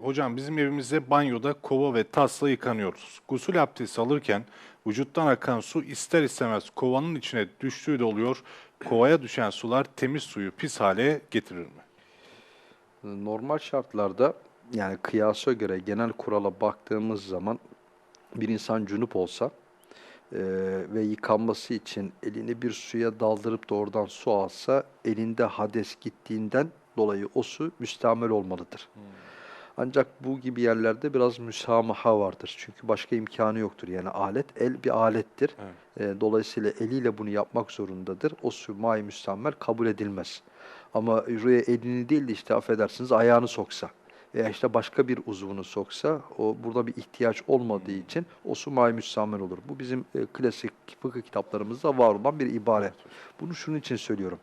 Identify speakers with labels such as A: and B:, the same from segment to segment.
A: Hocam bizim evimizde banyoda kova ve tasla yıkanıyoruz. Gusül abdesti alırken vücuttan akan su ister istemez kovanın içine düştüğü de oluyor. Kovaya düşen sular temiz suyu pis hale getirir mi?
B: Normal şartlarda yani kıyasa göre genel kurala baktığımız zaman bir insan cunup olsa e, ve yıkanması için elini bir suya daldırıp da oradan su alsa elinde hades gittiğinden dolayı o su müstamel olmalıdır. Ancak bu gibi yerlerde biraz müsamaha vardır. Çünkü başka imkanı yoktur. Yani alet, el bir alettir. E, dolayısıyla eliyle bunu yapmak zorundadır. O su may müstammel kabul edilmez. Ama oraya elini değil de işte affedersiniz ayağını soksa veya işte başka bir uzvunu soksa o burada bir ihtiyaç olmadığı için o su may müstammel olur. Bu bizim e, klasik fıkıh kitaplarımızda var olan bir ibare. Bunu şunun için söylüyorum.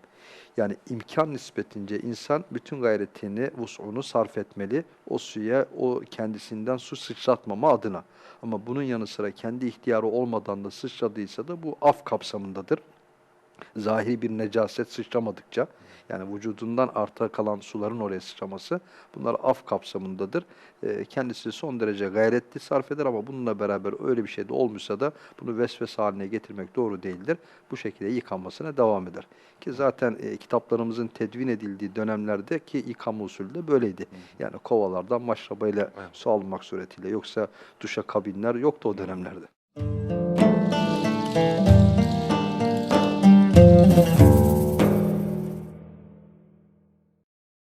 B: Yani imkan nispetince insan bütün gayretini, vus'unu sarf etmeli. O suya, o kendisinden su sıçratmama adına. Ama bunun yanı sıra kendi ihtiyarı olmadan da sıçradıysa da bu af kapsamındadır. Zahiri bir necaset sıçramadıkça, yani vücudundan arta kalan suların oraya sıçraması, bunlar af kapsamındadır. Ee, kendisi son derece gayretli sarf eder ama bununla beraber öyle bir şey de olmuşsa da bunu vesvese haline getirmek doğru değildir. Bu şekilde yıkanmasına devam eder. Ki zaten e, kitaplarımızın tedvin edildiği dönemlerdeki yıkama usulü de böyleydi. Yani kovalardan maşrabayla su almak suretiyle. Yoksa duşa kabinler yoktu o dönemlerde.